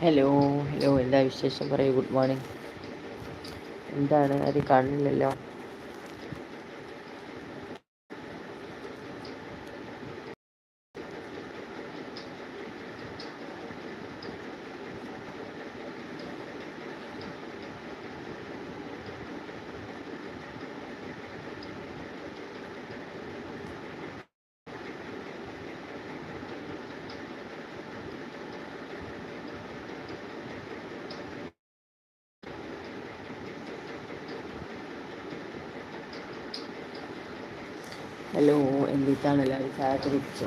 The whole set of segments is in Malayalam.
ഹലോ ഹലോ എന്താ വിശേഷം? പറയൂ ഗുഡ് മോർണിംഗ് എന്താണ്? അത് കാണില്ലല്ലോ ഹലോ എന്തിട്ടാണ് എല്ലാവരും ചായ കുടിച്ചോ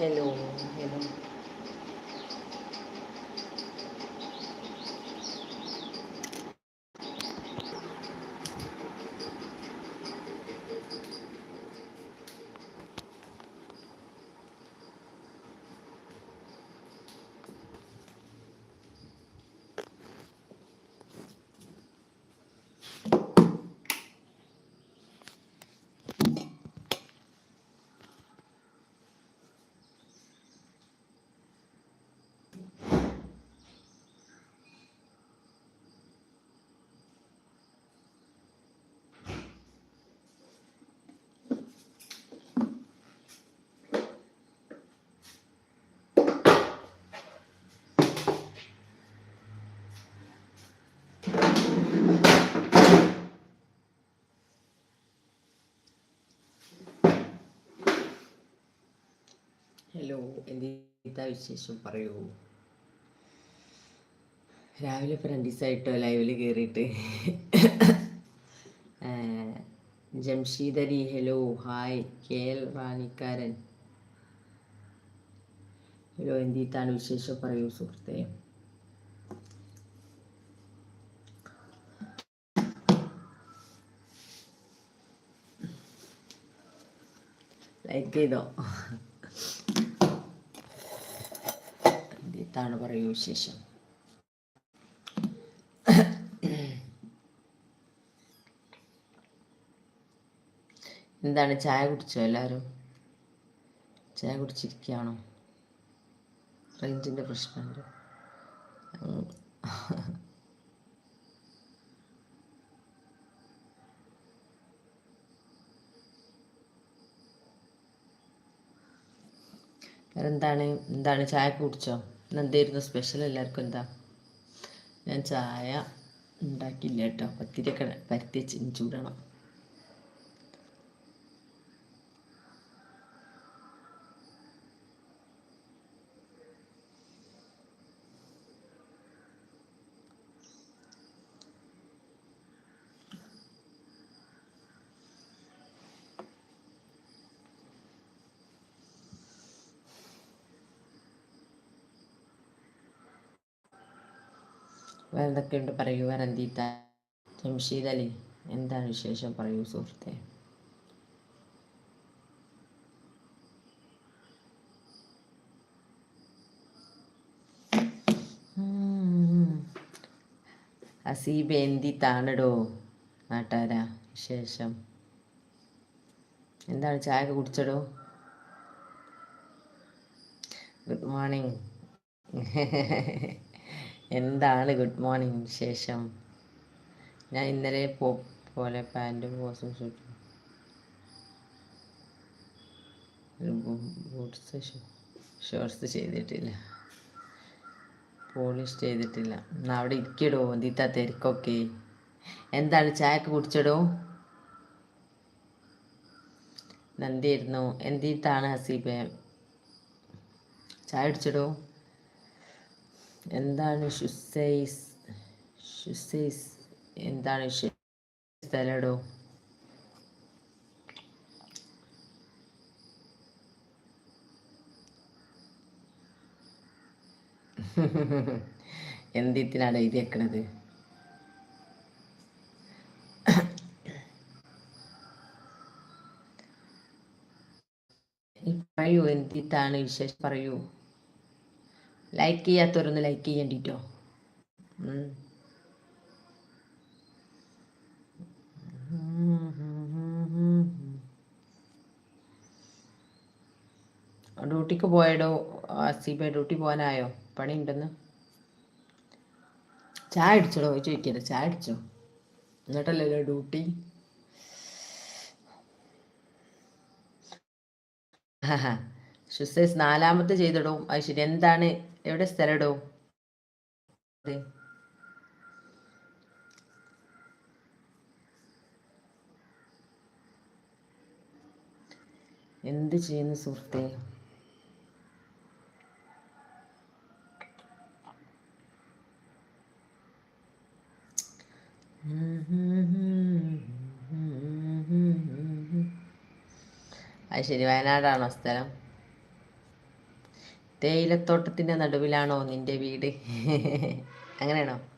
hello hello hello എന്താ വിശേഷം? പറയൂ. രാവിലെ ഇപ്പം രണ്ട് ലൈവിൽ കയറിയിട്ട് ജംഷീദരി ഹലോ ഹായ് കെ എൽ റാണിക്കാരൻ. ഹലോ എന്തിട്ടാണ് വിശേഷം? പറയൂ സുഹൃത്തെ. ലൈക്ക് ചെയ്തോ? എന്തിട്ടാണ് പറയൂ വിശേഷം? എന്താണ് ചായ കുടിച്ചോ എല്ലാവരും? ചായ കുടിച്ചിരിക്കുകയാണോ? റേഞ്ചിന്റെ പ്രശ്നമുണ്ട്. വേറെന്താണ്? എന്താണ് എന്താണ് ചായ കുടിച്ചോ? എന്തായിരുന്നു സ്പെഷ്യൽ എല്ലാവർക്കും എന്താ? ഞാൻ ചായ ഉണ്ടാക്കിയില്ല കേട്ടോ. പത്തിരിയൊക്കെ പരത്തി ചൂടണം. എന്തൊക്കെയുണ്ട് പറയൂ. വേറെ എന്തിട്ടാ ജംഷീദ് അലി എന്താണ് വിശേഷം? പറയൂ സുഹൃത്തെ. അസീബ് എന്തി താണടോ നാട്ടാരാ? വിശേഷം. എന്താണ് ചായ കുടിച്ചടോ? Good morning. എന്താണ് ഗുഡ് മോർണിംഗ് വിശേഷം? ഞാൻ ഇന്നലെ പോ പോലെ പാന്റും ബോസും ഷൂട്ടും ബൂട്ട്സ് ഷോർട്സ് ചെയ്തിട്ടില്ല. പോളിഷ് ചെയ്തിട്ടില്ല. എന്നാ അവിടെ ഇരിക്കടോ എന്തിത്താ തിരക്കൊക്കെ. എന്താണ് ചായക്ക് കുടിച്ചടോ? നന്ദിയായിരുന്നു. എന്തിട്ടാണ് ഹസീബെ? ചായ കുടിച്ചടോ? എന്താണ് ഷുസൈസ് ഷുസൈസ് എന്താണ് സ്ഥലടോ എന്തിനാണ് എഴുതി വെക്കണത് ഈ പറയൂ എന്തിട്ടാണ് വിശേഷം? പറയൂ. ലൈക്ക് ചെയ്യാത്തവരൊന്ന് ലൈക്ക് ചെയ്യണ്ടിട്ടോ. ഡ്യൂട്ടിക്ക് പോയടോ. അസീബ ഡ്യൂട്ടി പോകാനായോ? പണി ഉണ്ടെന്ന് ചായ അടിച്ചടോ ചോദിക്കരുത് ചായ അടിച്ചോ എന്നിട്ടല്ലല്ലോ ഡ്യൂട്ടി? ഷുസൈസ് നാലാമത്തെ ചെയ്തിടും. അത് ശരി. എന്താണ് എവിടെ സ്ഥലടോ ഇത് എന്ത് ചെയ്യുന്നു സുഹൃത്തെ? അത് ശരി. വയനാടാണോ സ്ഥലം? തേയിലത്തോട്ടത്തിന്റെ നടുവിലാണോ നിന്റെ വീട്? അങ്ങനെയാണോ.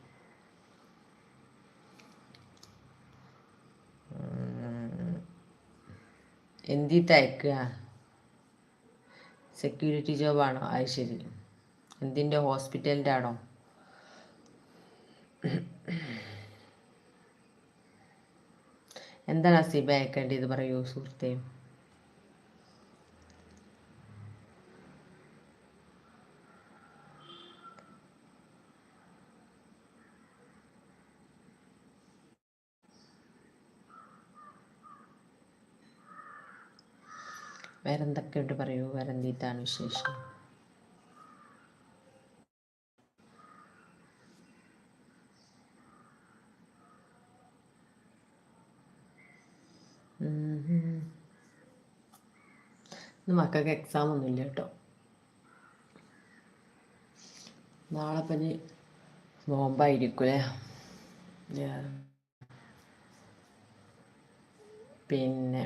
എന്തിട്ട് അയക്കുക? സെക്യൂരിറ്റി ജോബാണോ? അത് ശരി. എന്തിന്റെ ഹോസ്പിറ്റലിന്റെ ആണോ? എന്താണ് അസീബ അയക്കേണ്ടത്? പറയൂ സുഹൃത്തെ. വേറെ എന്തൊക്കെയുണ്ട് പറയൂ വേറെ എന്തിട്ടാണ് വിശേഷം മക്കൾക്ക് എക്സാം ഒന്നുമില്ല കേട്ടോ. നാളെ പനി നോമ്പായിരിക്കൂലേ പിന്നെ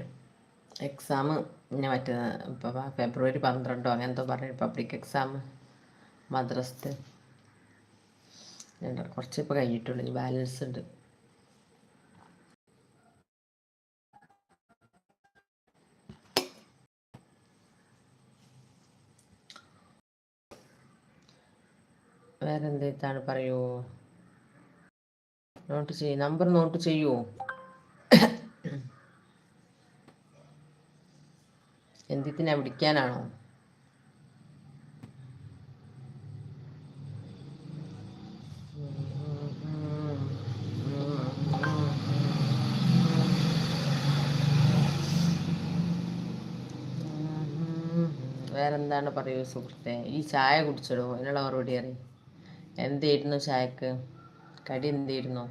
എക്സാം പിന്നെ മറ്റേ ഇപ്പോൾ ഫെബ്രുവരി പന്ത്രണ്ടോ അങ്ങനെ എന്തോ പറഞ്ഞു പബ്ലിക് എക്സാം മദ്രസത്തെ കുറച്ച് ഇപ്പോൾ കഴിഞ്ഞിട്ടുള്ളൂ ബാലൻസ് ഉണ്ട്. വേറെ എന്താണ് പറയൂ? നോട്ട് ചെയ്യൂ നമ്പർ നോട്ട് ചെയ്യൂ? എന്തിനാ വിളിക്കാനാണോ വേറെന്താണ് പറയൂ സുഹൃത്തെ? ഈ ചായ കുടിച്ചിടോ? അതിനുള്ള മറുപടി അറിയും. എന്തായിരുന്നു ചായക്ക്? കടി എന്തായിരുന്നു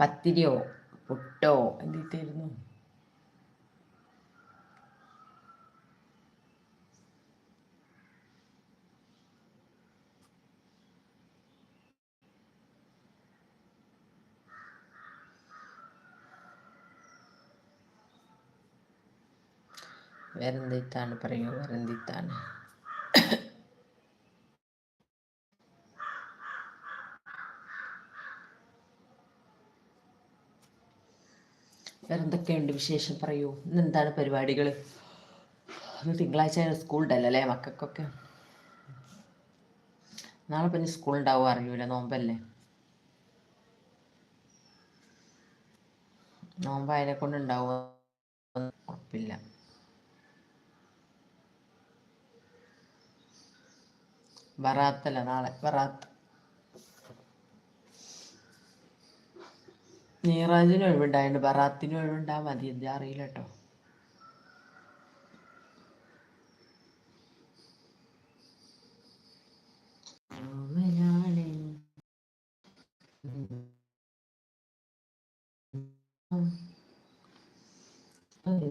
പത്തിരിയോ? പുട്ടോ എന്തിട്ടായിരുന്നു വേറെന്തിട്ടാണ് പറയൂ വേറെന്തിട്ടാണ്? വേറെന്തൊക്കെയുണ്ട് വിശേഷം? പറയൂ. ഇന്ന് എന്താണ് പരിപാടികൾ തിങ്കളാഴ്ച സ്കൂൾ ഉണ്ടല്ലേ മക്കൾക്കൊക്കെ? നാളെ പിന്നെ സ്കൂൾ ഉണ്ടാവുക അറിയൂല. നോമ്പല്ലേ? നോമ്പായതിനെ കൊണ്ട് ഉണ്ടാവുക ഉറപ്പില്ല. ബറാത്തല്ല നാളെ ബറാത്ത് നീറാജിന് ഒഴിവുണ്ടായിട്ടുണ്ട്. ബറാത്തിന് ഒഴിവുണ്ടാ മതി. എന്താ അറിയില്ല കേട്ടോ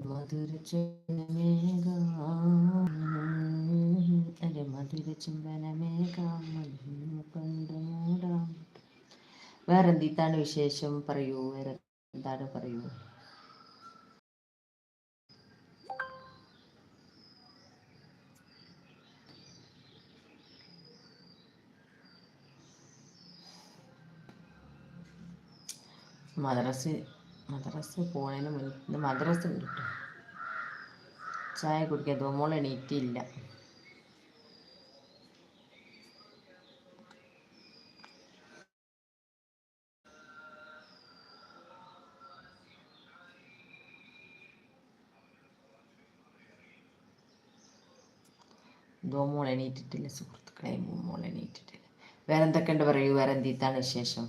മധുര അരെ മധുര ചുംബനമേകാം കൊണ്ട് മൂടാം വേറെ എന്താണ് വിശേഷം? പറയൂ. വേറെ എന്താണ് പറയൂ? മദ്രസ് മദ്രസ് പോണതിന് മുന്നേ മദ്രസ് കേട്ടോ ചായ കുടിക്കാൻ തോമോൾ എണീറ്റില്ല. മോൾ എണീറ്റിട്ടില്ല സുഹൃത്തുക്കളെ മോൾ എണീറ്റിട്ടില്ല. വേറെ എന്തൊക്കെയുണ്ട് പറയൂ വേറെ എന്തിത്താണ് വിശേഷം?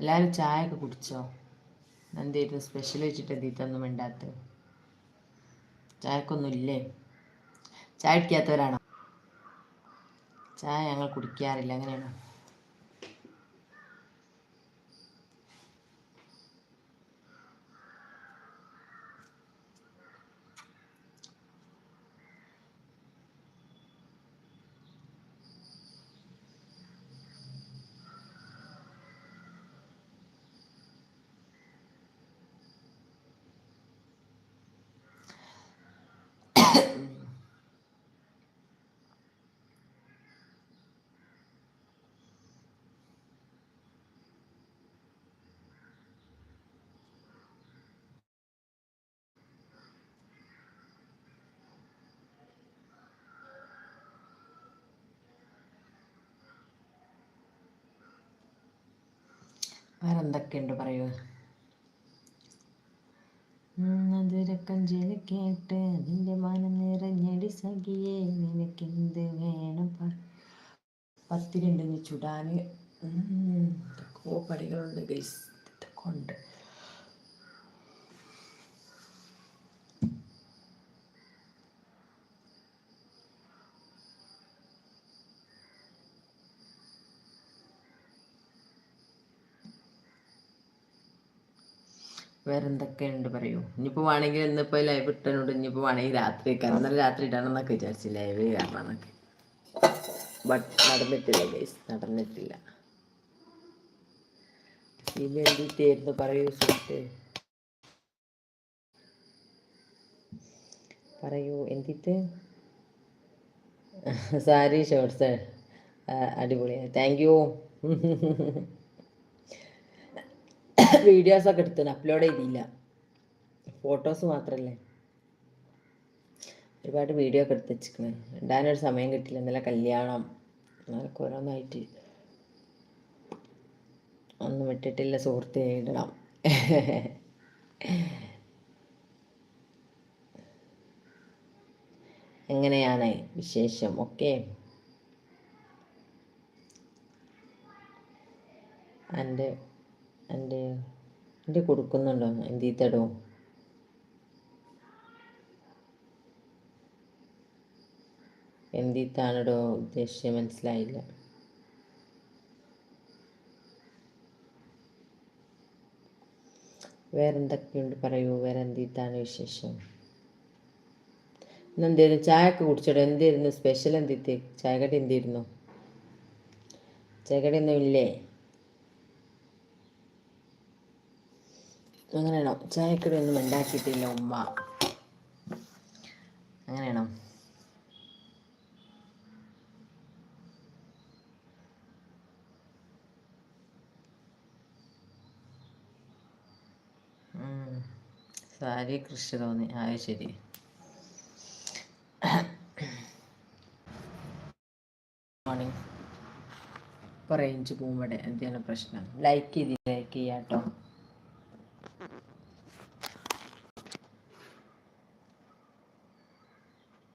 എല്ലാവരും ചായ ഒക്കെ കുടിച്ചോ? എന്തായിരുന്നു സ്പെഷ്യൽ വെച്ചിട്ട് എന്തിത്തൊന്നും ചായക്കൊന്നും ഇല്ലേ ചായ കുടിക്കാത്തവരാണോ? ചായ ഞങ്ങൾ കുടിക്കാറില്ല അങ്ങനെയാണോ വേറെ എന്തൊക്കെയുണ്ട് പറയൂ. മധുരക്കഞ്ചലി കേട്ട് നിന്റെ മനം നിറഞ്ഞടി സഖിയെ നിനക്കെന്ത് വേണം പത്തിരി ഉണ്ടെങ്കിൽ ചുടാന്. പടികളുണ്ട് ഗൈസ്. കൊണ്ട് വേറെ എന്തൊക്കെയുണ്ട് പറയൂ. ഇനിയിപ്പോൾ വേണമെങ്കിൽ ഇന്നിപ്പോൾ ലൈവ് ഇട്ടനോട് ഇനിയിപ്പോൾ വേണമെങ്കിൽ രാത്രി കാരണം ഇന്നലെ രാത്രി ഇടണമെന്നൊക്കെ വിചാരിച്ചു ലൈവ് കാരണം ബട്ട് നടന്നിട്ടില്ല ഗൈസ് നടന്നിട്ടില്ല. ഇനി എന്തിട്ടായിരുന്നു പറയൂ സുഹൃത്ത്? പറയൂ എന്തിട്ട്? സാരി ഷോർട്സ് അടിപൊളിയാണ്. താങ്ക് യു വീഡിയോസൊക്കെ എടുത്തു അപ്ലോഡ് ചെയ്തില്ല. ഫോട്ടോസ് മാത്രമല്ലേ ഒരുപാട് വീഡിയോ ഒക്കെ എടുത്ത് വെച്ചിരിക്കണേ. ഇടാനൊരു സമയം കിട്ടില്ല. ഇന്നലെ കല്യാണം. അങ്ങനെയൊക്കെ ഓരോന്നായിട്ട്. ഒന്നും വിട്ടിട്ടില്ല സുഹൃത്ത് ഇടണം. എങ്ങനെയാണ് വിശേഷം? ഓക്കെ എന്റെ എന്റെ എന്റെ കൊടുക്കുന്നുണ്ടോ? എന്തിത്തടോ എന്തിത്താണടോ ഉദ്ദേശിച്ച് മനസ്സിലായില്ല. വേറെന്തൊക്കെയുണ്ട്? പറയൂ. വേറെ എന്തിത്താണ് വിശേഷം? ഇന്നെന്തായിരുന്നു ചായ ഒക്കെ കുടിച്ചോടോ? എന്തായിരുന്നു സ്പെഷ്യൽ എന്തിത്ത് ചായക്കടി എന്തായിരുന്നു ചായക്കടി ഒന്നും ഇല്ലേ അങ്ങനെയാണോ ചായക്കടി ഒന്നും ഉണ്ടാക്കിയിട്ടില്ല ഉമ്മ. അങ്ങനെയാണോ. സാരി കൃഷി തോന്നി. ആ ശരി. മോർണിംഗ് ഇപ്പോൾ റേഞ്ച് പോകുമ്പോൾ എന്തെങ്കിലും പ്രശ്നം? ലൈക്ക് ചെയ്ത് ലൈക്ക് ചെയ്യാട്ടോ?